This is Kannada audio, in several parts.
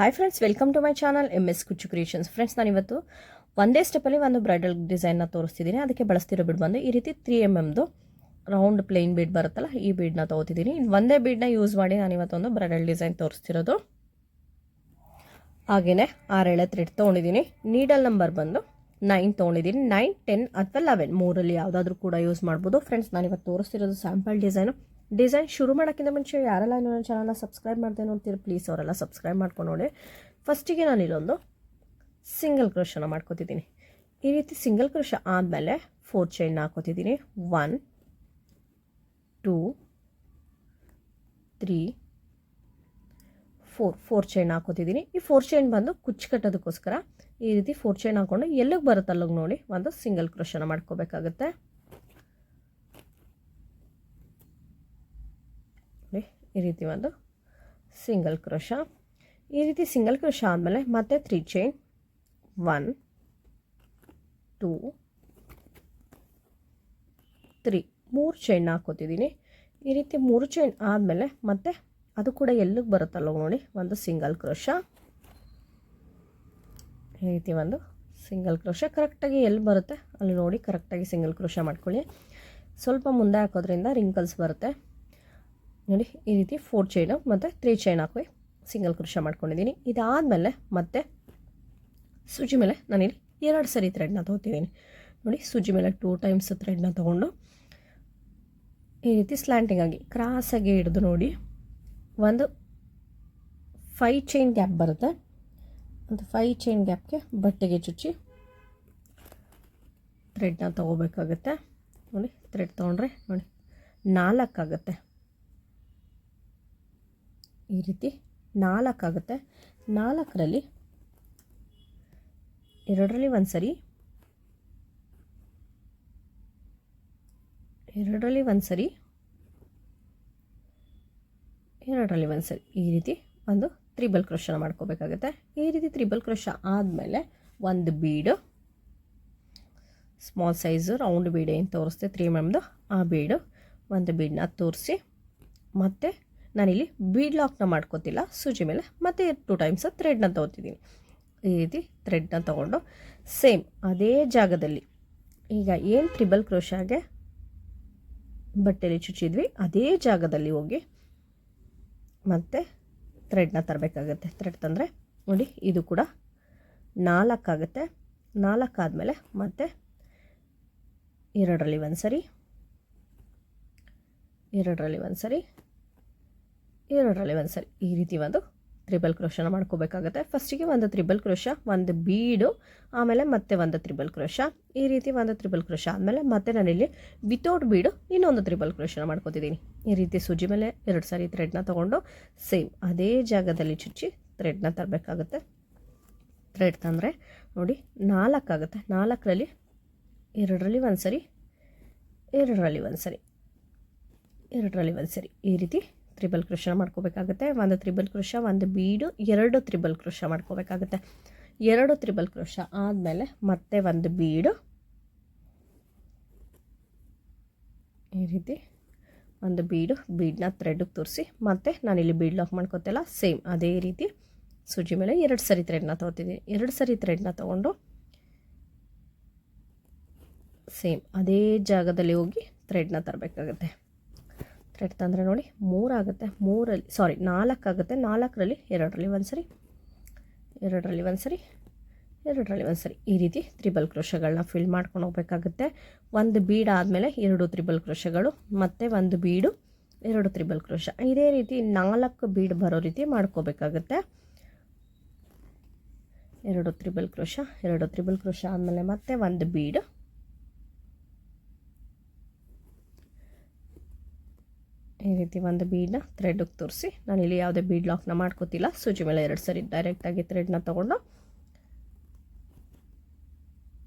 Hi friends welcome to my channel M S Kucchu creations friends ನಾನಿವತ್ತು ಒಂದೇ ಸ್ಟೆಪ್ಪಲ್ಲಿ ಒಂದು ಬ್ರೈಡಲ್ ಡಿಸೈನ್ನ ತೋರಿಸ್ತಿದ್ದೀನಿ. ಅದಕ್ಕೆ ಬಳಸ್ತಿರೋ ಬಿಡ್ ಬಂದು ಈ ರೀತಿ ತ್ರೀ ಎಂ ಎಮ್ದು ರೌಂಡ್ ಪ್ಲೇನ್ ಬೀಡ್ ಬರುತ್ತಲ್ಲ, ಈ ಬೀಡ್ನ ತೊಗೋತಿದ್ದೀನಿ ಒಂದೇ ಬೀಡ್ನ ಯೂಸ್ ಮಾಡಿ ನಾನು ಇವತ್ತೊಂದು ಬ್ರೈಡಲ್ ಡಿಸೈನ್ ತೋರಿಸ್ತಿರೋದು ಹಾಗೆಯೇ ಆರೇಳೆ ತ್ರೆಡ್ ತೊಗೊಂಡಿದ್ದೀನಿ. ನೀಡಲ್ ನಂಬರ್ ಬಂದು ನೈನ್ ತೊಗೊಂಡಿದ್ದೀನಿ. ನೈನ್ ಟೆನ್ ಅಥವಾ ಲೆವೆನ್ ಮೂರಲ್ಲಿ ಯಾವುದಾದ್ರೂ ಕೂಡ ಯೂಸ್ ಮಾಡ್ಬೋದು. ಫ್ರೆಂಡ್ಸ್ ನಾನು ಇವತ್ತು ತೋರಿಸ್ತಿರೋದು ಸ್ಯಾಂಪಲ್ ಡಿಸೈನು ಡಿಸೈನ್ ಶುರು ಮಾಡೋಕ್ಕಿಂತ ಮುಂಚೆ ಯಾರೆಲ್ಲ ಇನ್ನೂ ನನ್ನ ಚಾನಲ್ನ ಸಬ್ಸ್ಕ್ರೈಬ್ ಮಾಡ್ದೆ ನೋಡ್ತೀರಿ ಪ್ಲೀಸ್ ಅವರೆಲ್ಲ ಸಬ್ಸ್ಕ್ರೈಬ್ ಮಾಡ್ಕೊಂಡು ನೋಡಿ. ಫಸ್ಟಿಗೆ ನಾನು ಇಲ್ಲೊಂದು ಸಿಂಗಲ್ ಕ್ರೋಶನ ಮಾಡ್ಕೋತಿದ್ದೀನಿ. ಈ ರೀತಿ ಸಿಂಗಲ್ ಕ್ರೋಶ ಆದಮೇಲೆ four chain ಹಾಕೋತಿದ್ದೀನಿ. One two three four four chain ಹಾಕೋತಿದ್ದೀನಿ. ಈ ಫೋರ್ ಚೈನ್ ಬಂದು ಕುಚ್ಚು ಕಟ್ಟೋದಕ್ಕೋಸ್ಕರ ಈ ರೀತಿ ಫೋರ್ ಚೈನ್ ಹಾಕ್ಕೊಂಡು ಎಲ್ಲಿಗೆ ಬರುತ್ತೆ ನೋಡಿ, ಒಂದು ಸಿಂಗಲ್ ಕ್ರೋಶನ ಮಾಡ್ಕೋಬೇಕಾಗುತ್ತೆ ನೋಡಿ ಈ ರೀತಿ ಒಂದು ಸಿಂಗಲ್ ಕ್ರೋಶ ಈ ರೀತಿ ಸಿಂಗಲ್ ಕ್ರೋಶ ಆದಮೇಲೆ ಮತ್ತೆ three chain one two three ಮೂರು ಚೈನ್ ಹಾಕೋತಿದ್ದೀನಿ. ಈ ರೀತಿ ಮೂರು ಚೈನ್ ಆದಮೇಲೆ ಮತ್ತೆ ಅದು ಕೂಡ ಎಲ್ಲಿಗೆ ಬರುತ್ತಲ್ಲ ನೋಡಿ, ಒಂದು ಸಿಂಗಲ್ ಕ್ರೋಶ ಈ ರೀತಿ ಒಂದು ಸಿಂಗಲ್ ಕ್ರೋಶ ಕರೆಕ್ಟಾಗಿ ಎಲ್ಲಿ ಬರುತ್ತೆ? ಅಲ್ಲಿ ನೋಡಿ ಕರೆಕ್ಟಾಗಿ ಸಿಂಗಲ್ ಕ್ರೋಶ ಮಾಡ್ಕೊಳ್ಳಿ. ಸ್ವಲ್ಪ ಮುಂದೆ ಹಾಕೋದ್ರಿಂದ ರಿಂಕಲ್ಸ್ ಬರುತ್ತೆ. ನೋಡಿ, ಈ ರೀತಿ ಫೋರ್ ಚೈನು ಮತ್ತು ತ್ರೀ ಚೈನ್ ಹಾಕಿ ಸಿಂಗಲ್ ಕೃಷ ಮಾಡ್ಕೊಂಡಿದ್ದೀನಿ. ಇದಾದಮೇಲೆ ಮತ್ತೆ ಸೂಜಿ ಮೇಲೆ ನಾನಿಲ್ಲಿ ಎರಡು ಸರಿ ಥ್ರೆಡ್ನ ತೊಗೋತಿದ್ದೀನಿ. ನೋಡಿ, ಸೂಜಿ ಮೇಲೆ ಟೂ ಟೈಮ್ಸ್ ಥ್ರೆಡ್ನ ತೊಗೊಂಡು ಈ ರೀತಿ ಸ್ಲ್ಯಾಂಟಿಂಗ್ ಆಗಿ ಕ್ರಾಸಾಗಿ ಹಿಡಿದು ನೋಡಿ, ಒಂದು ಫೈ ಚೈನ್ ಗ್ಯಾಪ್ ಬರುತ್ತೆ. ಒಂದು ಫೈ ಚೈನ್ ಗ್ಯಾಪ್ಗೆ ಬಟ್ಟೆಗೆ ಚುಚ್ಚಿ ಥ್ರೆಡ್ನ ತೊಗೋಬೇಕಾಗುತ್ತೆ. ನೋಡಿ ಥ್ರೆಡ್ ತೊಗೊಂಡ್ರೆ ನೋಡಿ ನಾಲ್ಕಾಗುತ್ತೆ ಈ ರೀತಿ ನಾಲ್ಕಾಗುತ್ತೆ. ನಾಲ್ಕರಲ್ಲಿ ಎರಡರಲ್ಲಿ ಒಂದು ಸರಿ ಎರಡರಲ್ಲಿ ಒಂದು ಸರಿ ಎರಡರಲ್ಲಿ ಒಂದು ಸರಿ ಈ ರೀತಿ ಒಂದು ತ್ರಿಬಲ್ ಕ್ರೋಶನ ಮಾಡ್ಕೋಬೇಕಾಗುತ್ತೆ. ಈ ರೀತಿ ತ್ರಿಬಲ್ ಕ್ರೋಶ ಆದಮೇಲೆ ಒಂದು bead. Small size, round bead ಏನು ತೋರಿಸ್ತೆ ತ್ರೀ ಎಮ್ದು ಆ ಬೀಡು. ಒಂದು ಬೀಡನ್ನ ತೋರಿಸಿ. ಮತ್ತು ನಾನಿಲ್ಲಿ ಬೀಡ್ ಲಾಕ್ನ ಮಾಡ್ಕೋತಿಲ್ಲ, ಸೂಜಿ ಮೇಲೆ. ಮತ್ತೆ ಟೂ ಟೈಮ್ಸ್ ಥ್ರೆಡ್ನ ತಗೋತಿದ್ದೀನಿ. ಈ ರೀತಿ ಥ್ರೆಡ್ನ ತಗೊಂಡು ಸೇಮ್ ಅದೇ ಜಾಗದಲ್ಲಿ. ಈಗ ಏನು ತ್ರಿಬಲ್ ಕ್ರೋಶಾಗೆ ಬಟ್ಟೆಲಿ ಚುಚ್ಚಿದ್ವಿ, ಅದೇ ಜಾಗದಲ್ಲಿ ಹೋಗಿ ಮತ್ತೆ ಥ್ರೆಡ್ನ ತರಬೇಕಾಗತ್ತೆ. ಥ್ರೆಡ್ ತಂದರೆ ನೋಡಿ, ಇದು ಕೂಡ ನಾಲ್ಕಾಗುತ್ತೆ ನಾಲ್ಕಾದಮೇಲೆ ಮತ್ತೆ ಎರಡರಲ್ಲಿ ಒಂದು ಸರಿ ಎರಡರಲ್ಲಿ ಒಂದು ಸರಿ ಎರಡರಲ್ಲಿ ಒಂದು ಸರಿ ಈ ರೀತಿ ಒಂದು ತ್ರಿಬಲ್ ಕ್ರೋಶನ ಮಾಡ್ಕೋಬೇಕಾಗುತ್ತೆ. ಫಸ್ಟಿಗೆ ಒಂದು ತ್ರಿಬಲ್ ಕ್ರೋಶ ಒಂದು ಬೀಡು ಆಮೇಲೆ ಮತ್ತೆ ಒಂದು ತ್ರಿಬಲ್ ಕ್ರೋಶ ಈ ರೀತಿ ಒಂದು ತ್ರಿಬಲ್ ಕ್ರೋಶ ಆದಮೇಲೆ ಮತ್ತೆ ನಾನಿಲ್ಲಿ ವಿತೌಟ್ ಬೀಡು ಇನ್ನೊಂದು ತ್ರಿಬಲ್ ಕ್ರೋಶನ ಮಾಡ್ಕೋತಿದ್ದೀನಿ. ಈ ರೀತಿ ಸೂಜಿ ಮೇಲೆ ಎರಡು ಸಾರಿ ಥ್ರೆಡ್ನ ತೊಗೊಂಡು ಸೇಮ್ ಅದೇ ಜಾಗದಲ್ಲಿ ಚುಚ್ಚಿ ಥ್ರೆಡ್ನ ತರಬೇಕಾಗುತ್ತೆ. ಥ್ರೆಡ್ ತಂದರೆ ನೋಡಿ ನಾಲ್ಕಾಗುತ್ತೆ ನಾಲ್ಕರಲ್ಲಿ ಎರಡರಲ್ಲಿ ಒಂದು ಸರಿ ಎರಡರಲ್ಲಿ ಒಂದು ಸರಿ ಎರಡರಲ್ಲಿ ಒಂದು ಸರಿ ಈ ರೀತಿ ತ್ರಿಬಲ್ ಕೃಷ ಮಾಡ್ಕೋಬೇಕಾಗುತ್ತೆ. ಒಂದು ತ್ರಿಬಲ್ ಕೃಷ ಒಂದು ಬೀಡು, ಎರಡು ತ್ರಿಬಲ್ ಕೃಷ ಮಾಡ್ಕೋಬೇಕಾಗುತ್ತೆ. ಎರಡು ತ್ರಿಬಲ್ ಕೃಷ ಆದಮೇಲೆ ಮತ್ತೆ ಒಂದು ಬೀಡು. ಈ ರೀತಿ ಒಂದು ಬೀಡು, ಬೀಡನ್ನ ಥ್ರೆಡ್ಗೆ ತೋರಿಸಿ ಮತ್ತು ನಾನಿಲ್ಲಿ ಬೀಡ್ ಲಾಕ್ ಮಾಡ್ಕೋತಿಲ್ಲ ಸೇಮ್ ಅದೇ ರೀತಿ ಸೂಜಿ ಮೇಲೆ ಎರಡು ಸರಿ ಥ್ರೆಡ್ನ ತೊಗೋತಿದ್ದೀನಿ ಎರಡು ಸರಿ ಥ್ರೆಡ್ನ ತೊಗೊಂಡು ಸೇಮ್ ಅದೇ ಜಾಗದಲ್ಲಿ ಹೋಗಿ ಥ್ರೆಡ್ನ ತರಬೇಕಾಗುತ್ತೆ. ಥ್ರೆಡ್ ತಂದರೆ ನೋಡಿ ಮೂರಾಗುತ್ತೆ ಮೂರಲ್ಲಿ ಸಾರಿ ನಾಲ್ಕಾಗುತ್ತೆ ನಾಲ್ಕರಲ್ಲಿ ಎರಡರಲ್ಲಿ ಒಂದು ಸರಿ ಎರಡರಲ್ಲಿ ಒಂದು ಸರಿ ಎರಡರಲ್ಲಿ ಒಂದು ಸರಿ ಈ ರೀತಿ ತ್ರಿಬಲ್ ಕ್ರೋಶಗಳನ್ನ ಫಿಲ್ ಮಾಡ್ಕೊಂಡು ಹೋಗಬೇಕಾಗುತ್ತೆ. ಒಂದು ಬೀಡ್ ಆದಮೇಲೆ ಎರಡು ತ್ರಿಬಲ್ ಕೃಷಗಳು ಮತ್ತು ಒಂದು ಬೀಡು, ಎರಡು ತ್ರಿಬಲ್ ಕೃಷ ಇದೇ ರೀತಿ ನಾಲ್ಕು ಬೀಡ್ ಬರೋ ರೀತಿ ಮಾಡ್ಕೋಬೇಕಾಗುತ್ತೆ. ಎರಡು ತ್ರಿಬಲ್ ಕೃಷ ಎರಡು ತ್ರಿಬಲ್ ಕೃಷ ಆದಮೇಲೆ ಮತ್ತೆ ಒಂದು ಬೀಡು ಈ ರೀತಿ ಒಂದು ಬೀಡನ್ನ ಥ್ರೆಡ್ಗೆ ತೋರಿಸಿ. ನಾನು ಇಲ್ಲಿ ಯಾವುದೇ ಬೀಡ್ ಲಾಕ್ನ ಮಾಡ್ಕೋತಿಲ್ಲ. ಸೂಜಿ ಮೇಲೆ ಎರಡು ಸರಿ ಡೈರೆಕ್ಟಾಗಿ ಥ್ರೆಡ್ನ ತೊಗೊಂಡು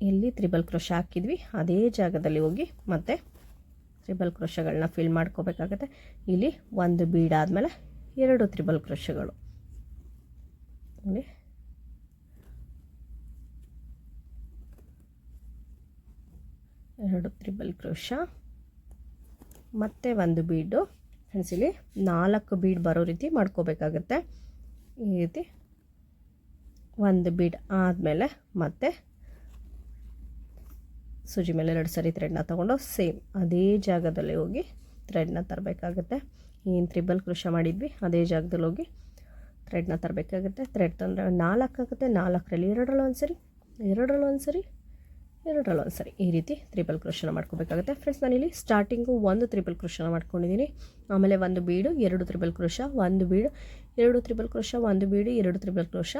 ಇಲ್ಲಿ ತ್ರಿಬಲ್ ಕ್ರೋಶ ಹಾಕಿದ್ವಿ. ಅದೇ ಜಾಗದಲ್ಲಿ ಹೋಗಿ ಮತ್ತೆ ತ್ರಿಬಲ್ ಕ್ರೋಶಗಳನ್ನ ಫಿಲ್ ಮಾಡ್ಕೋಬೇಕಾಗತ್ತೆ. ಇಲ್ಲಿ ಒಂದು ಬೀಡ್ ಆದಮೇಲೆ ಎರಡು ತ್ರಿಬಲ್ ಕ್ರೋಶಗಳು. ನೋಡಿ. ಎರಡು ತ್ರಿಬಲ್ ಕ್ರೋಶ. ಮತ್ತೆ ಒಂದು ಬೀಡು ಫ್ರೆಂಡ್ಸ್ ನಾಲ್ಕು ಬೀಡ್ ಬರೋ ರೀತಿ ಮಾಡ್ಕೋಬೇಕಾಗುತ್ತೆ. ಈ ರೀತಿ ಒಂದು ಬೀಡ್ ಆದಮೇಲೆ ಮತ್ತೆ ಸೂಜಿ ಮೇಲೆ ಎರಡು ಸರಿ ಥ್ರೆಡ್ನ ತೊಗೊಂಡು ಸೇಮ್ ಅದೇ ಜಾಗದಲ್ಲಿ ಹೋಗಿ ಥ್ರೆಡ್ನ ತರಬೇಕಾಗುತ್ತೆ. ಏನು ತ್ರಿಬಲ್ ಕೃಷಿ ಮಾಡಿದ್ವಿ, ಅದೇ ಜಾಗದಲ್ಲಿ ಹೋಗಿ ಥ್ರೆಡ್ನ ತರಬೇಕಾಗುತ್ತೆ. ಥ್ರೆಡ್ ತಂದರೆ ನಾಲ್ಕು ಆಗುತ್ತೆ, ನಾಲ್ಕರಲ್ಲಿ ಎರಡರಲ್ಲಿ ಒಂದು ಸರಿ ಎರಡರಲ್ಲಿ ಒಂದು ಸರಿ ಎರಡರಲ್ಲಿ ಒಂದು ಸರಿ ಈ ರೀತಿ ತ್ರಿಬಲ್ ಕ್ರೋಶನ ಮಾಡ್ಕೋಬೇಕಾಗುತ್ತೆ. ಫ್ರೆಂಡ್ಸ್ ನಾನಿಲ್ಲಿ ಸ್ಟಾರ್ಟಿಂಗು ಒಂದು ತ್ರಿಬಲ್ ಕ್ರೋಶನ ಮಾಡ್ಕೊಂಡಿದ್ದೀನಿ. ಆಮೇಲೆ ಒಂದು ಬೀಡು, ಎರಡು ತ್ರಿಬಲ್ ಕ್ರೋಶ ಒಂದು ಬೀಡು, ಎರಡು ತ್ರಿಬಲ್ ಕ್ರೋಶ ಒಂದು ಬೀಡು, ಎರಡು ತ್ರಿಬಲ್ ಕ್ರೋಶ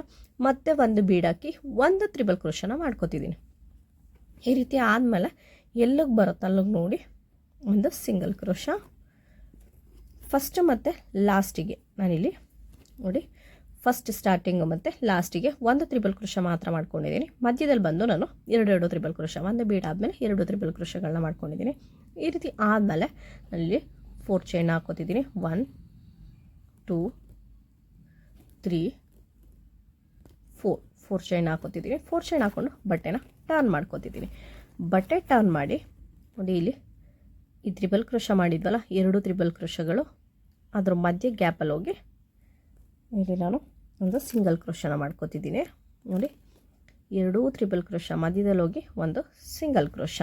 ಮತ್ತು ಒಂದು ಬೀಡ್ ಹಾಕಿ ಒಂದು ತ್ರಿಬಲ್ ಕ್ರೋಶನ ಮಾಡ್ಕೋತಿದ್ದೀನಿ. ಈ ರೀತಿ ಆದಮೇಲೆ ಎಲ್ಲಿಗೆ ಬರುತ್ತೆ ಅಲ್ಲಿಗೆ ನೋಡಿ. ಒಂದು ಸಿಂಗಲ್ ಕ್ರೋಶ ಫಸ್ಟ್ ಮತ್ತು ಲಾಸ್ಟಿಗೆ ನಾನಿಲ್ಲಿ ನೋಡಿ. ಫಸ್ಟ್ ಸ್ಟಾರ್ಟಿಂಗು ಮತ್ತು ಲಾಸ್ಟಿಗೆ ಒಂದು ತ್ರಿಬಲ್ ಕೃಷ ಮಾತ್ರ ಮಾಡ್ಕೊಂಡಿದ್ದೀನಿ. ಮಧ್ಯದಲ್ಲಿ ಬಂದು ನಾನು ಎರಡೆರಡು ತ್ರಿಬಲ್ ಕೃಷ ಒಂದು ಬೀಡ್ ಆದಮೇಲೆ ಎರಡು ತ್ರಿಬಲ್ ಕೃಷಗಳನ್ನ ಮಾಡ್ಕೊಂಡಿದ್ದೀನಿ. ಈ ರೀತಿ ಆದಮೇಲೆ ಅಲ್ಲಿ four chain ಹಾಕೋತಿದ್ದೀನಿ. One two three four four chain ಹಾಕೋತಿದ್ದೀನಿ. Four chain ಹಾಕ್ಕೊಂಡು ಬಟ್ಟೆನ ಟರ್ನ್ ಮಾಡ್ಕೋತಿದ್ದೀನಿ. ಬಟ್ಟೆ ಟರ್ನ್ ಮಾಡಿ ನೋಡಿ ಇಲ್ಲಿ ಈ ತ್ರಿಬಲ್ ಕೃಷ ಮಾಡಿದ್ವಲ್ಲ, ಎರಡು ತ್ರಿಬಲ್ ಕೃಷಗಳು ಅದ್ರ ಮಧ್ಯೆ ಗ್ಯಾಪಲ್ಲಿ ಹೋಗಿ, ಇಲ್ಲಿ ನಾನು ಒಂದು ಸಿಂಗಲ್ ಕ್ರೋಶನ ಮಾಡ್ಕೋತಿದ್ದೀನಿ. ನೋಡಿ, ಎರಡೂ ತ್ರಿಬಲ್ ಕ್ರೋಶ ಮಧ್ಯದಲ್ಲಿ ಹೋಗಿ ಒಂದು ಸಿಂಗಲ್ ಕ್ರೋಶ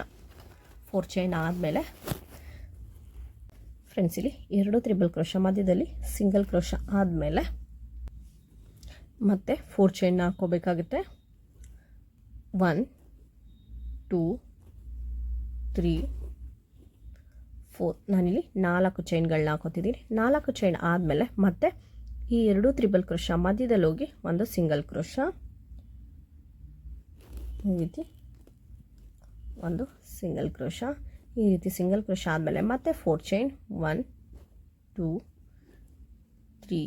ಫೋರ್ ಚೈನ್ ಆದಮೇಲೆ ಫ್ರೆಂಡ್ಸ್ ಇಲ್ಲಿ ಎರಡು ತ್ರಿಬಲ್ ಕ್ರೋಶ ಮಧ್ಯದಲ್ಲಿ ಸಿಂಗಲ್ ಕ್ರೋಶ ಆದಮೇಲೆ ಮತ್ತು ಫೋರ್ ಚೈನ್ ಹಾಕ್ಕೋಬೇಕಾಗುತ್ತೆ. ಒನ್ ಟೂ ತ್ರೀ ಫೋರ್ ನಾನಿಲ್ಲಿ ನಾಲ್ಕು ಚೈನ್ಗಳನ್ನ ಹಾಕೋತಿದ್ದೀನಿ ನಾಲ್ಕು ಚೈನ್ ಆದಮೇಲೆ ಮತ್ತೆ ಈ ಎರಡು ತ್ರಿಬಲ್ ಕ್ರೋಶ ಮಧ್ಯದಲ್ಲಿ ಹೋಗಿ ಒಂದು ಸಿಂಗಲ್ ಕ್ರೋಶ. ಈ ರೀತಿ ಒಂದು ಸಿಂಗಲ್ ಕ್ರೋಶ. ಈ ರೀತಿ ಸಿಂಗಲ್ ಕ್ರೋಶ ಆದಮೇಲೆ ಮತ್ತೆ four chain one two three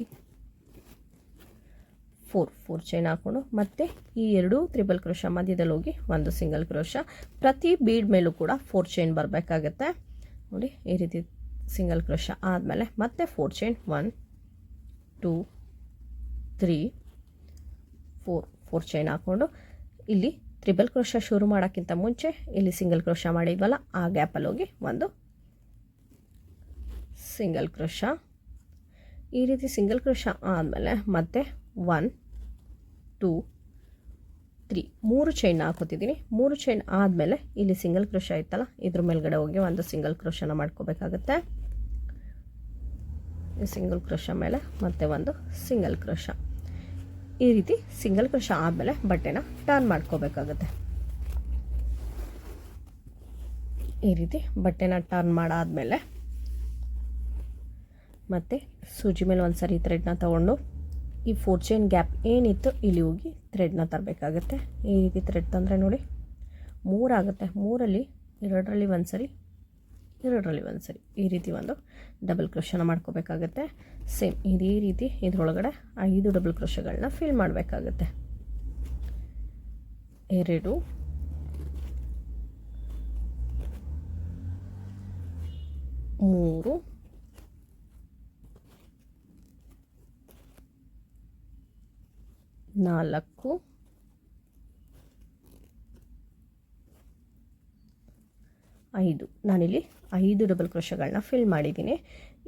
four four chain ಹಾಕ್ಕೊಂಡು ಮತ್ತೆ ಈ ಎರಡು ತ್ರಿಬಲ್ ಕ್ರೋಶ ಮಧ್ಯದಲ್ಲಿ ಹೋಗಿ ಒಂದು ಸಿಂಗಲ್ ಕ್ರೋಶ. ಪ್ರತಿ ಬೀಡ್ ಮೇಲೂ ಕೂಡ ಫೋರ್ ಚೈನ್ ಬರಬೇಕಾಗತ್ತೆ. ನೋಡಿ, ಈ ರೀತಿ ಸಿಂಗಲ್ ಕ್ರೋಶ ಆದಮೇಲೆ ಮತ್ತೆ four chain one two, three, four four chain ಹಾಕ್ಕೊಂಡು ಇಲ್ಲಿ ತ್ರಿಬಲ್ ಕ್ರೋಶ ಶುರು ಮಾಡೋಕ್ಕಿಂತ ಮುಂಚೆ ಇಲ್ಲಿ ಸಿಂಗಲ್ ಕ್ರೋಶ ಮಾಡಿದ್ವಲ್ಲ, ಆ ಗ್ಯಾಪಲ್ಲಿ ಹೋಗಿ ಒಂದು ಸಿಂಗಲ್ ಕ್ರೋಶ ಈ ರೀತಿ ಸಿಂಗಲ್ ಕ್ರೋಶ ಆದಮೇಲೆ ಮತ್ತೆ ಒನ್ ಟೂ ತ್ರೀ ಮೂರು ಚೈನ್ ಹಾಕೋತಿದ್ದೀನಿ ಮೂರು ಚೈನ್ ಆದಮೇಲೆ ಇಲ್ಲಿ ಸಿಂಗಲ್ ಕ್ರೋಶ ಇತ್ತಲ್ಲ, ಇದ್ರ ಮೇಲ್ಗಡೆ ಹೋಗಿ ಒಂದು ಸಿಂಗಲ್ ಕ್ರೋಶನ ಮಾಡ್ಕೋಬೇಕಾಗತ್ತೆ. ಸಿಂಗಲ್ ಕ್ರೋಶ ಮೇಲೆ, ಮತ್ತೆ ಒಂದು ಸಿಂಗಲ್ ಕ್ರೋಶ. ಈ ರೀತಿ ಸಿಂಗಲ್ ಕ್ರೋಶ ಆದಮೇಲೆ ಬಟ್ಟೆನ ಟರ್ನ್ ಮಾಡ್ಕೋಬೇಕಾಗತ್ತೆ. ಈ ರೀತಿ ಬಟ್ಟೆನ ಟರ್ನ್ ಮಾಡಾದಮೇಲೆ, ಮತ್ತು ಸೂಜಿ ಮೇಲೆ ಒಂದು ಸರಿ ಥ್ರೆಡ್ನ ತೊಗೊಂಡು, ಈ ಫೋರ್ ಚೈನ್ ಗ್ಯಾಪ್ ಏನಿತ್ತು ಇಲ್ಲಿ ಹೋಗಿ ಥ್ರೆಡ್ನ ತರಬೇಕಾಗತ್ತೆ. ಈ ರೀತಿ ಥ್ರೆಡ್ ತಂದರೆ ನೋಡಿ ಮೂರಾಗುತ್ತೆ ಮೂರಲ್ಲಿ ಎರಡರಲ್ಲಿ ಒಂದು ಸರಿ ಎರಡರಲ್ಲಿ ಒಂದು ಸರಿ. ಈ ರೀತಿ ಒಂದು ಡಬಲ್ ಕ್ರೋಶನ ಮಾಡ್ಕೋಬೇಕಾಗತ್ತೆ. ಸೇಮ್ ಇದೇ ರೀತಿ ಇದರೊಳಗಡೆ ಐದು ಡಬಲ್ ಕ್ರೋಶಗಳನ್ನ ಫಿಲ್ ಮಾಡಬೇಕಾಗತ್ತೆ. ಎರಡು, ಮೂರು, ನಾಲ್ಕು, ಐದು. ನಾನಿಲ್ಲಿ ಐದು ಡಬಲ್ ಕ್ರೋಶಗಳನ್ನ ಫಿಲ್ ಮಾಡಿದ್ದೀನಿ.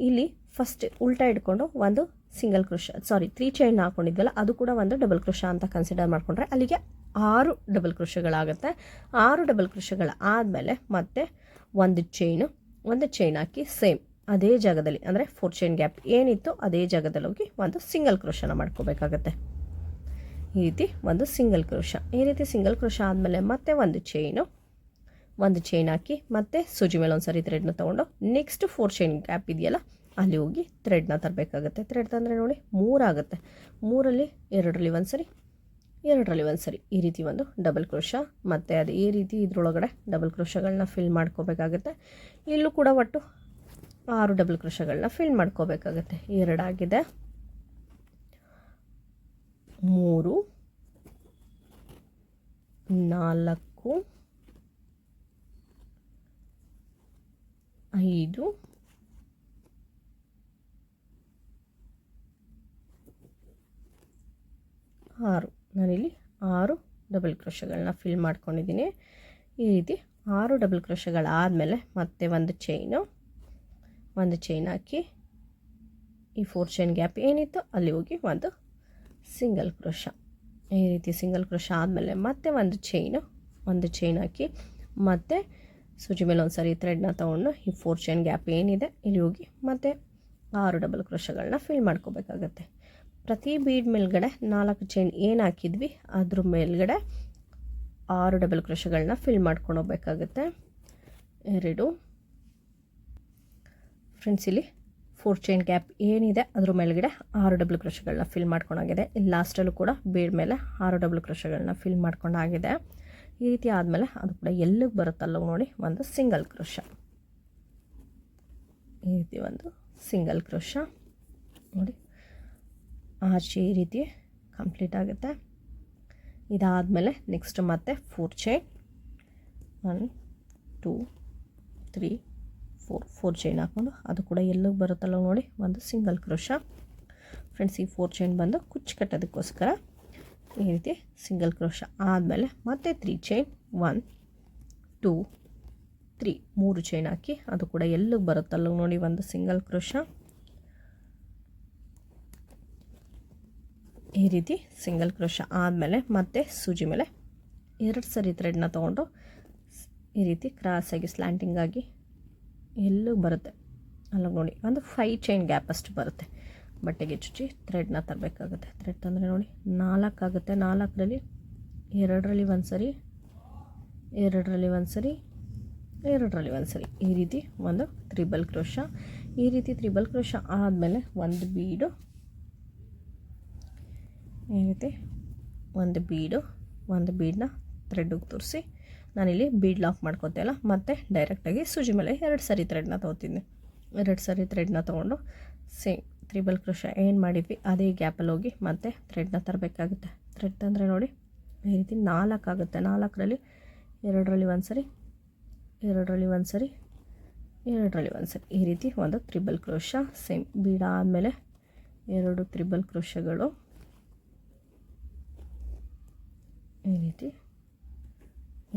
ಇಲ್ಲಿ ಫಸ್ಟ್ ಉಲ್ಟಾ ಇಟ್ಕೊಂಡು ಒಂದು single crochet sorry three chain ಹಾಕೊಂಡಿದ್ವಲ್ಲ, ಅದು ಕೂಡ ಒಂದು ಡಬಲ್ ಕ್ರೋಶ ಅಂತ ಕನ್ಸಿಡರ್ ಮಾಡಿಕೊಂಡ್ರೆ ಅಲ್ಲಿಗೆ ಆರು ಡಬಲ್ ಕ್ರೋಶಗಳಾಗುತ್ತೆ ಆರು ಡಬಲ್ ಕ್ರೋಶಗಳು ಆದಮೇಲೆ ಮತ್ತೆ ಒಂದು ಚೈನು ಒಂದು ಚೈನ್ ಹಾಕಿ ಸೇಮ್ ಅದೇ ಜಾಗದಲ್ಲಿ, ಅಂದರೆ ಫೋರ್ ಚೈನ್ ಗ್ಯಾಪ್ ಏನಿತ್ತು ಅದೇ ಜಾಗದಲ್ಲಿ ಹೋಗಿ ಒಂದು ಸಿಂಗಲ್ ಕ್ರೋಶನ ಮಾಡ್ಕೋಬೇಕಾಗತ್ತೆ. ಈ ರೀತಿ ಒಂದು ಸಿಂಗಲ್ ಕ್ರೋಶ ಈ ರೀತಿ ಸಿಂಗಲ್ ಕ್ರೋಶ ಆದಮೇಲೆ ಮತ್ತೆ ಒಂದು ಚೈನು ಒಂದು ಚೈನ್ ಹಾಕಿ ಮತ್ತೆ ಸೂಜಿ ಮೇಲೆ ಒಂದು ಸರಿ ಥ್ರೆಡ್ನ ತೊಗೊಂಡು ನೆಕ್ಸ್ಟ್ ಫೋರ್ ಚೈನ್ ಗ್ಯಾಪ್ ಇದೆಯಲ್ಲ ಅಲ್ಲಿ ಹೋಗಿ ಥ್ರೆಡ್ನ ತರಬೇಕಾಗುತ್ತೆ. ಥ್ರೆಡ್ ತಂದರೆ ನೋಡಿ ಮೂರಾಗುತ್ತೆ ಮೂರಲ್ಲಿ ಎರಡರಲ್ಲಿ ಒಂದು ಸರಿ, ಎರಡರಲ್ಲಿ ಒಂದು ಸರಿ ಈ ರೀತಿ ಒಂದು ಡಬಲ್ ಕ್ರೋಶ ಮತ್ತು ಅದು ಈ ರೀತಿ ಇದರೊಳಗಡೆ ಡಬಲ್ ಕ್ರೋಶಗಳನ್ನ ಫಿಲ್ ಮಾಡ್ಕೋಬೇಕಾಗುತ್ತೆ. ಇಲ್ಲೂ ಕೂಡ ಒಟ್ಟು ಆರು ಡಬಲ್ ಕ್ರೋಶಗಳನ್ನ ಫಿಲ್ ಮಾಡ್ಕೋಬೇಕಾಗತ್ತೆ. ಎರಡಾಗಿದೆ. ಮೂರು, ನಾಲ್ಕು ಐದು. ಆರು. ನಾನಿಲ್ಲಿ ಆರು ಡಬಲ್ ಕ್ರೋಶಗಳನ್ನ ಫಿಲ್ ಮಾಡ್ಕೊಂಡಿದ್ದೀನಿ. ಈ ರೀತಿ ಆರು ಡಬಲ್ ಕ್ರೋಶಗಳಾದಮೇಲೆ ಮತ್ತೆ ಒಂದು ಚೈನು ಒಂದು ಚೈನ್ ಹಾಕಿ ಈ ಫೋರ್ ಚೈನ್ ಗ್ಯಾಪ್ ಏನಿತ್ತು ಅಲ್ಲಿ ಹೋಗಿ ಒಂದು ಸಿಂಗಲ್ ಕ್ರೋಶ ಈ ರೀತಿ ಸಿಂಗಲ್ ಕ್ರೋಶ ಆದಮೇಲೆ ಮತ್ತೆ ಒಂದು ಚೈನು ಒಂದು ಚೈನ್ ಹಾಕಿ ಮತ್ತು ಸೂಜಿ ಮೇಲೆ ಒಂದು ಸರಿ ಥ್ರೆಡ್ನ ತೊಗೊಂಡು ಈ ಫೋರ್ ಚೈನ್ ಗ್ಯಾಪ್ ಏನಿದೆ, ಇಲ್ಲಿ ಹೋಗಿ ಮತ್ತು ಆರು ಡಬಲ್ ಕ್ರೋಶಗಳನ್ನ ಫಿಲ್ ಮಾಡ್ಕೋಬೇಕಾಗತ್ತೆ. ಪ್ರತಿ ಬೀಡ್ ಮೇಲ್ಗಡೆ ನಾಲ್ಕು ಚೈನ್ ಏನು ಹಾಕಿದ್ವಿ, ಅದ್ರ ಮೇಲ್ಗಡೆ ಆರು ಡಬಲ್ ಕ್ರೋಶಗಳನ್ನ ಫಿಲ್ ಮಾಡ್ಕೊಂಡು ಹೋಗ್ಬೇಕಾಗತ್ತೆ. ಎರಡು. ಫ್ರೆಂಡ್ಸ್ ಇಲ್ಲಿ ಫೋರ್ ಚೈನ್ ಗ್ಯಾಪ್ ಏನಿದೆ, ಅದ್ರ ಮೇಲ್ಗಡೆ ಆರು ಡಬಲ್ ಕ್ರೋಶಗಳನ್ನ ಫಿಲ್ ಮಾಡ್ಕೊಂಡಾಗಿದೆ. ಇಲ್ಲಿ ಲಾಸ್ಟಲ್ಲೂ ಕೂಡ ಬೀಡ್ ಮೇಲೆ ಆರು ಡಬಲ್ ಕ್ರೋಶಗಳನ್ನ ಫಿಲ್ ಮಾಡ್ಕೊಂಡಾಗಿದೆ. ಈ ರೀತಿ ಆದಮೇಲೆ ಅದು ಕೂಡ ಎಲ್ಲಿಗೆ ಬರುತ್ತಲ್ಲ ನೋಡಿ ಒಂದು ಸಿಂಗಲ್ ಕ್ರೋಶ ಈ ರೀತಿ ಒಂದು ಸಿಂಗಲ್ ಕ್ರೋಶ ನೋಡಿ ಆರ್ಚಿ ಈ ರೀತಿ ಕಂಪ್ಲೀಟ್ ಆಗುತ್ತೆ. ಇದಾದಮೇಲೆ ನೆಕ್ಸ್ಟ್ ಮತ್ತೆ four chain one two three four four chain ಹಾಕ್ಕೊಂಡು ಅದು ಕೂಡ ಎಲ್ಲಿಗೆ ಬರುತ್ತಲ್ಲ ನೋಡಿ ಒಂದು ಸಿಂಗಲ್ ಕ್ರೋಶ ಫ್ರೆಂಡ್ಸ್ ಈ ಫೋರ್ ಚೈನ್ ಬಂದು ಕುಚ್ಚು ಕಟ್ಟೋದಕ್ಕೋಸ್ಕರ ಈ ರೀತಿ ಸಿಂಗಲ್ ಕ್ರೋಶ ಆದಮೇಲೆ ಮತ್ತೆ three chain one two three ಮೂರು ಚೈನ್ ಹಾಕಿ ಅದು ಕೂಡ ಎಲ್ಲಿಗೆ ಬರುತ್ತಲ್ಲ ನೋಡಿ ಒಂದು ಸಿಂಗಲ್ ಕ್ರೋಶ ಈ ರೀತಿ ಸಿಂಗಲ್ ಕ್ರೋಶ ಆದಮೇಲೆ ಮತ್ತೆ ಸೂಜಿ ಮೇಲೆ ಎರಡು ಸರಿ ಥ್ರೆಡ್ನ ತೊಗೊಂಡು ಈ ರೀತಿ ಕ್ರಾಸಾಗಿ ಸ್ಲ್ಯಾಂಟಿಂಗಾಗಿ ಎಲ್ಲೂ ಬರುತ್ತೆ. ಅಲ್ಲ ನೋಡಿ ಒಂದು ಫೈ ಚೈನ್ ಗ್ಯಾಪ್ ಅಷ್ಟು ಬರುತ್ತೆ. ಬಟ್ಟೆಗೆ ಚುಚ್ಚಿ ಥ್ರೆಡ್ನ ತರಬೇಕಾಗುತ್ತೆ. ಥ್ರೆಡ್ ತಂದರೆ ನೋಡಿ, ನಾಲ್ಕಾಗುತ್ತೆ. ನಾಲ್ಕರಲ್ಲಿ ಎರಡರಲ್ಲಿ ಒಂದು ಸರಿ ಎರಡರಲ್ಲಿ ಒಂದು ಸರಿ ಎರಡರಲ್ಲಿ ಒಂದು ಸರಿ ಈ ರೀತಿ ಒಂದು ತ್ರಿಬಲ್ ಕ್ರೋಶ. ಈ ರೀತಿ ತ್ರಿಬಲ್ ಕ್ರೋಶ ಆದಮೇಲೆ ಒಂದು ಬೀಡು, ಈ ರೀತಿ ಒಂದು ಬೀಡು, ಒಂದು ಬೀಡನ್ನ ಥ್ರೆಡ್ಗೆ ತೋರಿಸಿ. ನಾನಿಲ್ಲಿ ಬೀಡ್ ಲಾಕ್ ಮಾಡ್ಕೋತಿಲ್ಲ ಮತ್ತು ಡೈರೆಕ್ಟಾಗಿ ಸೂಜಿ ಮೇಲೆ ಎರಡು ಸರಿ ಥ್ರೆಡ್ನ ತೊಗೋತೀನಿ. ಎರಡು ಸರಿ ಥ್ರೆಡ್ನ ತೊಗೊಂಡು ಸೇಮ್ ತ್ರಿಬಲ್ ಕ್ರೋಶ ಏನು ಮಾಡಿದ್ವಿ? ಅದೇ ಗ್ಯಾಪಲ್ಲಿ ಹೋಗಿ ಮತ್ತೆ ಥ್ರೆಡ್ನ ತರಬೇಕಾಗುತ್ತೆ. ಥ್ರೆಡ್ ಅಂದರೆ ನೋಡಿ, ಈ ರೀತಿ ನಾಲ್ಕಾಗುತ್ತೆ ನಾಲ್ಕರಲ್ಲಿ ಎರಡರಲ್ಲಿ ಒಂದು ಸರಿ ಎರಡರಲ್ಲಿ ಒಂದು ಸರಿ ಎರಡರಲ್ಲಿ ಒಂದು ಸರಿ ಈ ರೀತಿ ಒಂದು ತ್ರಿಬಲ್ ಕ್ರೋಶ ಸೇಮ್ ಬೀಡ ಆದಮೇಲೆ ಎರಡು ತ್ರಿಬಲ್ ಕ್ರೋಶಗಳು. ಈ ರೀತಿ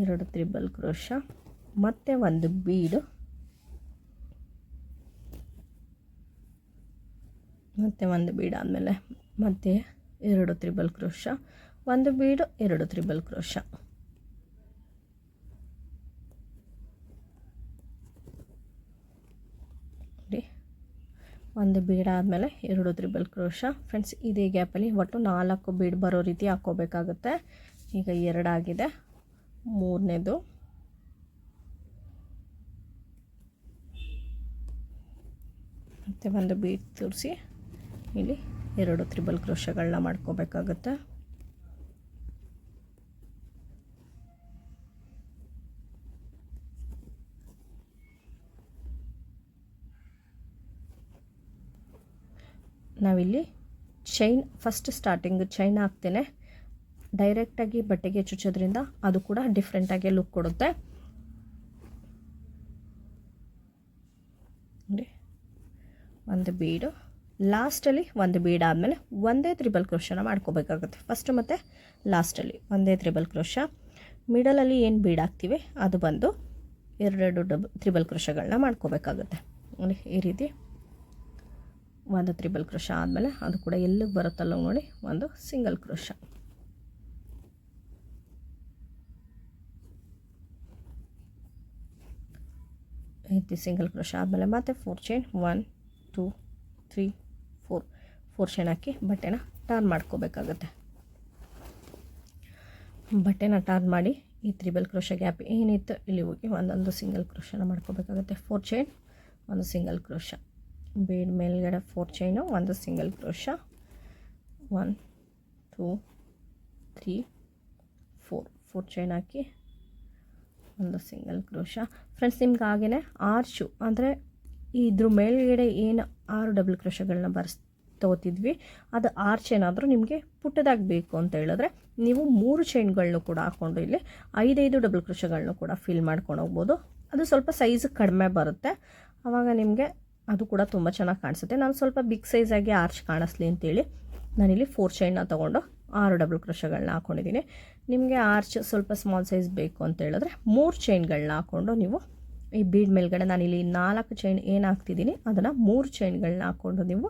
ಎರಡು ತ್ರಿಬಲ್ ಕ್ರೋಶ, ಮತ್ತು ಒಂದು ಬೀಡು. ಮತ್ತು ಒಂದು ಬೀಡ್ ಆದಮೇಲೆ ಮತ್ತೆ ಎರಡು ತ್ರಿಬಲ್ ಕ್ರೋಶ, ಒಂದು ಬೀಡು, ಎರಡು ತ್ರಿಬಲ್ ಕ್ರೋಶ. ಒಂದು ಬೀಡ್ ಆದಮೇಲೆ ಎರಡು ತ್ರಿಬಲ್ ಕ್ರೋಶ. ಫ್ರೆಂಡ್ಸ್ ಇದೇ ಗ್ಯಾಪಲ್ಲಿ ಒಟ್ಟು ನಾಲ್ಕು ಬೀಡ್ ಬರೋ ರೀತಿ ಹಾಕ್ಕೋಬೇಕಾಗುತ್ತೆ ಈಗ ಎರಡಾಗಿದೆ ಮೂರನೇದು. ಮತ್ತು ಒಂದು ಬೀಡ್ ತೋರಿಸಿ. ಇಲ್ಲಿ ಎರಡು ತ್ರಿಬಲ್ ಕ್ರೋಶಗಳನ್ನ ಮಾಡ್ಕೋಬೇಕಾಗುತ್ತೆ. ನಾವಿಲ್ಲಿ ಚೈನ್ ಫಸ್ಟ್ ಸ್ಟಾರ್ಟಿಂಗ್ ಚೈನ್ ಹಾಕ್ತೇನೆ. ಡೈರೆಕ್ಟಾಗಿ ಬಟ್ಟೆಗೆ ಚುಚ್ಚೋದ್ರಿಂದ ಅದು ಕೂಡ ಡಿಫ್ರೆಂಟಾಗಿ ಲುಕ್ ಕೊಡುತ್ತೆ. ಒಂದು ಬೀಡು ಲಾಸ್ಟಲ್ಲಿ ಒಂದು ಬೀಡ್ ಆದಮೇಲೆ ಒಂದೇ ತ್ರಿಬಲ್ ಕ್ರೋಶನ ಮಾಡ್ಕೋಬೇಕಾಗುತ್ತೆ. ಫಸ್ಟ್ ಮತ್ತು ಲಾಸ್ಟಲ್ಲಿ ಒಂದೇ ತ್ರಿಬಲ್ ಕ್ರೋಶ. ಮಿಡಲಲ್ಲಿ ಏನು ಬೀಡ್ ಹಾಕ್ತೀವಿ, ಅದು ಬಂದು ಎರಡೆರಡು ಡಬ್, ತ್ರಿಬಲ್ ಕ್ರೋಶಗಳನ್ನ ಮಾಡ್ಕೋಬೇಕಾಗುತ್ತೆ. ಈ ರೀತಿ ಒಂದು ತ್ರಿಬಲ್ ಕ್ರೋಶ ಆದಮೇಲೆ ಅದು ಕೂಡ ಎಲ್ಲಿಗೆ ಬರುತ್ತಲ್ಲ ನೋಡಿ, ಒಂದು ಸಿಂಗಲ್ ಕ್ರೋಶ. ರೀತಿ ಸಿಂಗಲ್ ಕ್ರೋಶ ಆದಮೇಲೆ ಮತ್ತೆ four chain, one, two, three four chain ಹಾಕಿ ಬಟ್ಟೆನ ಟರ್ನ್ ಮಾಡ್ಕೋಬೇಕಾಗತ್ತೆ. ಬಟ್ಟೆನ ಟರ್ನ್ ಮಾಡಿ ಈ ತ್ರಿಬಲ್ ಕ್ರೋಶ ಗ್ಯಾಪ್ ಏನಿತ್ತು ಇಲ್ಲಿ ಹೋಗಿ ಒಂದೊಂದು ಸಿಂಗಲ್ ಕ್ರೋಶನ ಮಾಡ್ಕೋಬೇಕಾಗುತ್ತೆ. ಫೋರ್ ಚೈನ್ ಒಂದು ಸಿಂಗಲ್ ಕ್ರೋಶ ಬೀಡ್ ಮೇಲ್ಗಡೆ ಫೋರ್ ಚೈನು ಒಂದು single crochet one two three four four chain ಹಾಕಿ ಒಂದು ಸಿಂಗಲ್ ಕ್ರೋಶ ಫ್ರೆಂಡ್ಸ್ ನಿಮ್ಗೆ ಹಾಗೆಯೇ ಆರ್ಚು ಅಂದರೆ ಇದ್ರ ಮೇಲ್ಗಡೆ ಏನು ಆರು ಡಬಲ್ ಕ್ರೋಶಗಳನ್ನ ಬರ್ಸ್ ತೊಗೋತಿದ್ವಿ. ಅದು ಆರು ಚೈನ್ ಆದರೂ ನಿಮಗೆ ಪುಟ್ಟದಾಗಿ ಬೇಕು ಅಂತ ಹೇಳಿದ್ರೆ ನೀವು ಮೂರು ಚೈನ್ಗಳನ್ನೂ ಕೂಡ ಹಾಕ್ಕೊಂಡು ಇಲ್ಲಿ ಐದೈದು ಡಬಲ್ ಕ್ರೋಶಗಳನ್ನೂ ಕೂಡ ಫಿಲ್ ಮಾಡ್ಕೊಂಡು ಹೋಗ್ಬೋದು. ಅದು ಸ್ವಲ್ಪ ಸೈಜ್ ಕಡಿಮೆ ಬರುತ್ತೆ. ಆವಾಗ ನಿಮಗೆ ಅದು ಕೂಡ ತುಂಬ ಚೆನ್ನಾಗಿ ಕಾಣಿಸುತ್ತೆ. ನಾನು ಸ್ವಲ್ಪ ಬಿಗ್ ಸೈಜಾಗಿ ಆರ್ಚ್ ಕಾಣಿಸ್ಲಿ ಅಂತೇಳಿ ನಾನಿಲ್ಲಿ ಫೋರ್ ಚೈನ್ನ ತೊಗೊಂಡು ಆರು ಡಬಲ್ ಕ್ರೋಶಗಳನ್ನ ಹಾಕ್ಕೊಂಡಿದ್ದೀನಿ ನಿಮಗೆ ಆರ್ಚ್ ಸ್ವಲ್ಪ ಸ್ಮಾಲ್ ಸೈಜ್ ಬೇಕು ಅಂತ ಹೇಳಿದ್ರೆ ಮೂರು ಚೈನ್ಗಳನ್ನ ಹಾಕ್ಕೊಂಡು ನೀವು ಈ ಬೀಡ್ ಮೇಲ್ಗಡೆ ನಾನಿಲ್ಲಿ ನಾಲ್ಕು ಚೈನ್ ಏನು ಹಾಕ್ತಿದ್ದೀನಿ, ಅದನ್ನು ಮೂರು ಚೈನ್ಗಳನ್ನ ಹಾಕ್ಕೊಂಡು ನೀವು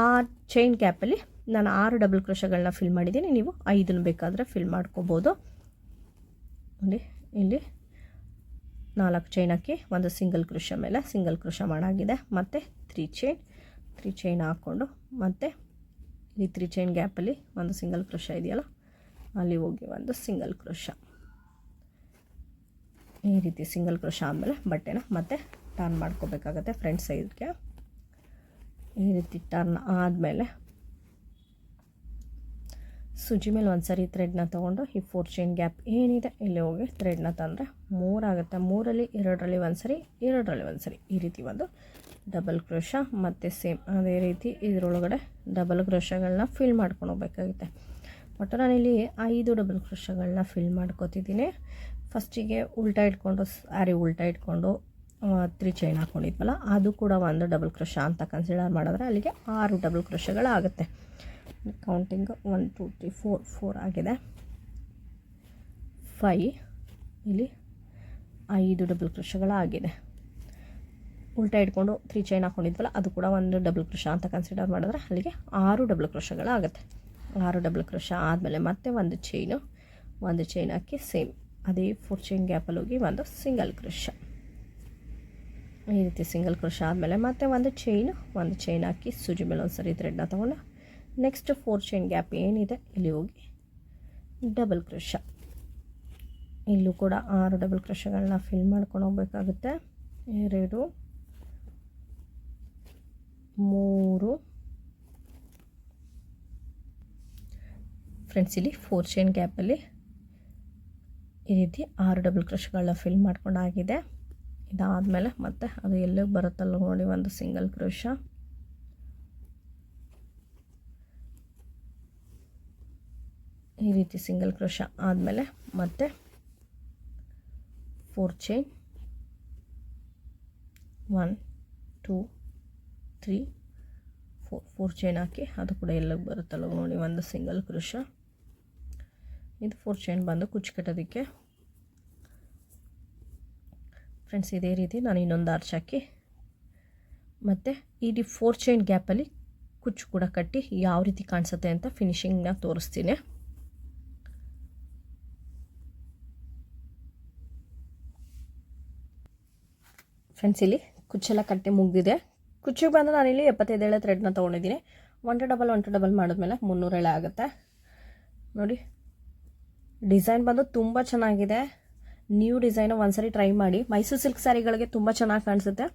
ಆ ಚೈನ್ ಕ್ಯಾಪಲ್ಲಿ ನಾನು ಆರು ಡಬಲ್ ಕ್ರೋಶಗಳನ್ನ ಫಿಲ್ ಮಾಡಿದ್ದೀನಿ. ನೀವು ಐದನ್ನು ಬೇಕಾದರೆ ಫಿಲ್ ಮಾಡ್ಕೋಬೋದು. ನೋಡಿ, ಇಲ್ಲಿ ನಾಲ್ಕು ಚೈನ್ ಹಾಕಿ ಒಂದು ಸಿಂಗಲ್ ಕೃಷ ಮೇಲೆ ಸಿಂಗಲ್ ಕೃಷ ಮಾಡಾಗಿದೆ. ಮತ್ತು ತ್ರೀ ಚೈನ್ ತ್ರೀ ಚೈನ್ ಹಾಕ್ಕೊಂಡು ಮತ್ತು ಈ ತ್ರೀ ಚೈನ್ ಗ್ಯಾಪಲ್ಲಿ ಒಂದು ಸಿಂಗಲ್ ಕೃಷ ಇದೆಯಲ್ಲ, ಅಲ್ಲಿ ಹೋಗಿ ಒಂದು ಸಿಂಗಲ್ ಕೃಷ ಈ ರೀತಿ ಸಿಂಗಲ್ ಕ್ರೋಶ ಆದಮೇಲೆ ಬಟ್ಟೆನ ಮತ್ತೆ ಟರ್ನ್ ಮಾಡ್ಕೋಬೇಕಾಗತ್ತೆ ಫ್ರಂಟ್ ಸೈಡ್ಗೆ ಈ ರೀತಿ ಟರ್ನ್ ಆದಮೇಲೆ ಸುಜಿ ಮೇಲೆ ಒಂದು ಸರಿ ಥ್ರೆಡ್ನ ತೊಗೊಂಡು ಈ ಫೋರ್ ಚೈನ್ ಗ್ಯಾಪ್ ಏನಿದೆ, ಇಲ್ಲಿ ಹೋಗಿ ಥ್ರೆಡ್ನ ತಂದರೆ ಮೂರಾಗುತ್ತೆ ಮೂರಲ್ಲಿ, ಎರಡರಲ್ಲಿ ಒಂದು ಸರಿ ಎರಡರಲ್ಲಿ ಒಂದು ಸರಿ ಈ ರೀತಿ ಒಂದು ಡಬಲ್ ಕ್ರೋಶ ಮತ್ತು ಸೇಮ್ ಅದೇ ರೀತಿ ಇದರೊಳಗಡೆ ಡಬಲ್ ಕ್ರೋಶಗಳನ್ನ ಫಿಲ್ ಮಾಡ್ಕೊಂಡು ಹೋಗ್ಬೇಕಾಗುತ್ತೆ. ಒಟ್ಟು ನಾನಿಲ್ಲಿ ಐದು ಡಬಲ್ ಕ್ರೋಶಗಳನ್ನ ಫಿಲ್ ಮಾಡ್ಕೋತಿದ್ದೀನಿ. ಫಸ್ಟಿಗೆ ಉಲ್ಟಾ ಇಟ್ಕೊಂಡು, ಸ್ಯಾರಿ ಉಲ್ಟಾ ಇಟ್ಕೊಂಡು ತ್ರೀ ಚೈನ್ ಹಾಕ್ಕೊಂಡಿದ್ವಲ್ಲ ಅದು ಕೂಡ ಒಂದು ಡಬಲ್ ಕ್ರೋಶ ಅಂತ ಕನ್ಸಿಡರ್ ಮಾಡಿದ್ರೆ ಅಲ್ಲಿಗೆ ಆರು double ಕ್ರೋಶಗಳಾಗುತ್ತೆ counting one two three four four ಆಗಿದೆ. ಫೈ ಇಲ್ಲಿ ಐದು ಡಬಲ್ ಕ್ರೋಶಗಳಾಗಿದೆ ಉಲ್ಟಾ ಇಟ್ಕೊಂಡು ತ್ರೀ ಚೈನ್ ಹಾಕ್ಕೊಂಡಿದ್ವಲ್ಲ ಅದು ಕೂಡ ಒಂದು ಡಬಲ್ ಕ್ರೋಶ ಅಂತ ಕನ್ಸಿಡರ್ ಮಾಡಿದ್ರೆ ಅಲ್ಲಿಗೆ ಆರು ಡಬಲ್ ಕ್ರೋಶಗಳಾಗುತ್ತೆ ಆರು ಡಬಲ್ ಕ್ರೋಶ ಆದಮೇಲೆ ಮತ್ತೆ ಒಂದು ಚೈನು ಒಂದು ಚೈನ್ ಹಾಕಿ ಸೇಮ್ ಅದೇ ಫೋರ್ ಚೈನ್ ಗ್ಯಾಪಲ್ಲಿ ಹೋಗಿ ಒಂದು ಸಿಂಗಲ್ ಕ್ರೋಶ ಈ ರೀತಿ ಸಿಂಗಲ್ ಕ್ರೋಶ ಆದಮೇಲೆ ಮತ್ತೆ ಒಂದು ಚೈನ್ ಒಂದು ಚೈನ್ ಹಾಕಿ ಸೂಜಿ ಮೇಲೆ ಒಂದು ಸರಿ ಥ್ರೆಡ್ನ ತೊಗೊಂಡು ನೆಕ್ಸ್ಟ್ ಫೋರ್ ಚೈನ್ ಗ್ಯಾಪ್ ಏನಿದೆ, ಇಲ್ಲಿ ಹೋಗಿ ಡಬಲ್ ಕ್ರೋಶ ಇಲ್ಲೂ ಕೂಡ ಆರು ಡಬಲ್ ಕ್ರೋಶಗಳನ್ನ ಫಿಲ್ ಮಾಡ್ಕೊಂಡು ಹೋಗ್ಬೇಕಾಗುತ್ತೆ. ಎರಡು, ಮೂರು. ಫ್ರೆಂಡ್ಸ್ ಇಲ್ಲಿ ಫೋರ್ ಚೈನ್ ಗ್ಯಾಪಲ್ಲಿ ಈ ರೀತಿ ಆರು ಡಬಲ್ ಕ್ರಷ್ಗಳನ್ನ ಫಿಲ್ ಮಾಡ್ಕೊಂಡಾಗಿದೆ. ಇದಾದಮೇಲೆ ಮತ್ತೆ ಅದು ಎಲ್ಲಿಗೆ ಬರುತ್ತಲ್ಲ ನೋಡಿ ಒಂದು ಸಿಂಗಲ್ ಕ್ರೋಶ ಈ ರೀತಿ ಸಿಂಗಲ್ ಕ್ರೋಶ ಆದಮೇಲೆ ಮತ್ತೆ four chain one two three four four chain ಹಾಕಿ ಅದು ಕೂಡ ಎಲ್ಲಿಗೆ ಬರುತ್ತಲ್ಲ ನೋಡಿ ಒಂದು ಸಿಂಗಲ್ ಕ್ರೋಶ ಇದು ಫೋರ್ ಚೈನ್ ಬಂದು ಕುಚ್ಚು ಕಟ್ಟೋದಕ್ಕೆ ಫ್ರೆಂಡ್ಸ್ ಇದೇ ರೀತಿ ನಾನು ಇನ್ನೊಂದು ಆರ್ಚ್ ಹಾಕಿ, ಮತ್ತು ಈ ಫೋರ್ ಚೈನ್ ಗ್ಯಾಪಲ್ಲಿ ಕುಚ್ಚು ಕೂಡ ಕಟ್ಟಿ ಯಾವ ರೀತಿ ಕಾಣಿಸುತ್ತೆ ಅಂತ ಫಿನಿಶಿಂಗ್ನ ತೋರಿಸ್ತೀನಿ. ಫ್ರೆಂಡ್ಸ್ ಇಲ್ಲಿ ಕುಚ್ಚೆಲ್ಲ ಕಟ್ಟಿ ಮುಗಿದಿದೆ. ಕುಚ್ಚಿಗೆ ಬಂದು ನಾನಿಲ್ಲಿ ಎಪ್ಪತ್ತೈದು ಎಳೆ ಥ್ರೆಡ್ನ ತೊಗೊಂಡಿದ್ದೀನಿ. One two double one two double ಮಾಡಿದ್ಮೇಲೆ ಮುನ್ನೂರೇಳೆ ಆಗುತ್ತೆ. ನೋಡಿ ಡಿಸೈನ್ ಬಂದು ತುಂಬ ಚೆನ್ನಾಗಿದೆ. ನ್ಯೂ ಡಿಸೈನು ಒಂದ್ಸರಿ ಟ್ರೈ ಮಾಡಿ. ಮೈಸೂರು ಸಿಲ್ಕ್ ಸ್ಯಾರಿಗಳಿಗೆ ತುಂಬ ಚೆನ್ನಾಗಿ ಕಾಣಿಸುತ್ತೆ.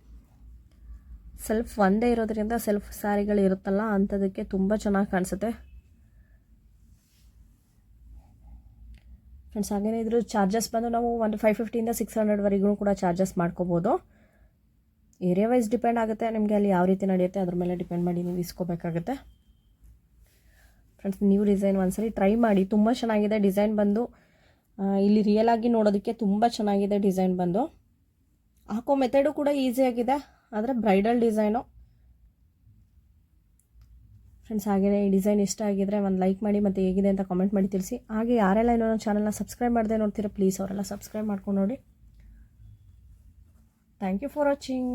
ಸೆಲ್ಫ್ ಒಂದೇ ಇರೋದ್ರಿಂದ ಸೆಲ್ಫ್ ಸ್ಯಾರಿಗಳು ಇರುತ್ತಲ್ಲ ಅಂಥದಕ್ಕೆ ತುಂಬ ಚೆನ್ನಾಗಿ ಕಾಣಿಸುತ್ತೆ. ಫ್ರೆಂಡ್ಸ್ ಹಾಗೇನೆ ಇದ್ರ ಚಾರ್ಜಸ್ ಬಂದು ನಾವು ಒಂದು ಫೈವ್ ಫಿಫ್ಟಿಯಿಂದ ಸಿಕ್ಸ್ ಹಂಡ್ರೆಡ್ವರೆಗೂ ಕೂಡ ಚಾರ್ಜಸ್ ಮಾಡ್ಕೋಬೋದು. ಏರಿಯಾ ವೈಸ್ ಡಿಪೆಂಡ್ ಆಗುತ್ತೆ ನಿಮಗೆ ಅಲ್ಲಿ ಯಾವ ರೀತಿ ನಡೆಯುತ್ತೆ, ಅದ್ರ ಮೇಲೆ ಡಿಪೆಂಡ್ ಮಾಡಿ ನೀವು ಇಸ್ಕೋಬೇಕಾಗುತ್ತೆ. ಫ್ರೆಂಡ್ಸ್ ನ್ಯೂ ಡಿಸೈನ್ ಒಂದ್ಸರಿ ಟ್ರೈ ಮಾಡಿ. ತುಂಬ ಚೆನ್ನಾಗಿದೆ. ಡಿಸೈನ್ ಬಂದು ಇಲ್ಲಿ ರಿಯಲ್ ಆಗಿ ನೋಡೋದಕ್ಕೆ ತುಂಬ ಚೆನ್ನಾಗಿದೆ ಡಿಸೈನ್ ಬಂದು. ಹಾಕೋ ಮೆಥಡು ಕೂಡ ಈಸಿಯಾಗಿದೆ ಆದರೆ ಬ್ರೈಡಲ್ ಡಿಸೈನು ಫ್ರೆಂಡ್ಸ್ ಹಾಗೆಯೇ ಈ ಡಿಸೈನ್ ಇಷ್ಟ ಆಗಿದ್ರೆ ಒಂದು ಲೈಕ್ ಮಾಡಿ ಮತ್ತು ಹೇಗಿದೆ ಅಂತ ಕಾಮೆಂಟ್ ಮಾಡಿ ತಿಳಿಸಿ. ಹಾಗೆ ಯಾರೆಲ್ಲ ಏನೋ ನನ್ನ ಚಾನಲ್ನ ಸಬ್ಸ್ಕ್ರೈಬ್ ಮಾಡದೆ ನೋಡ್ತೀರಾ ಪ್ಲೀಸ್ ಅವರೆಲ್ಲ ಸಬ್ಸ್ಕ್ರೈಬ್ ಮಾಡ್ಕೊಂಡು ನೋಡಿ. Thank you for watching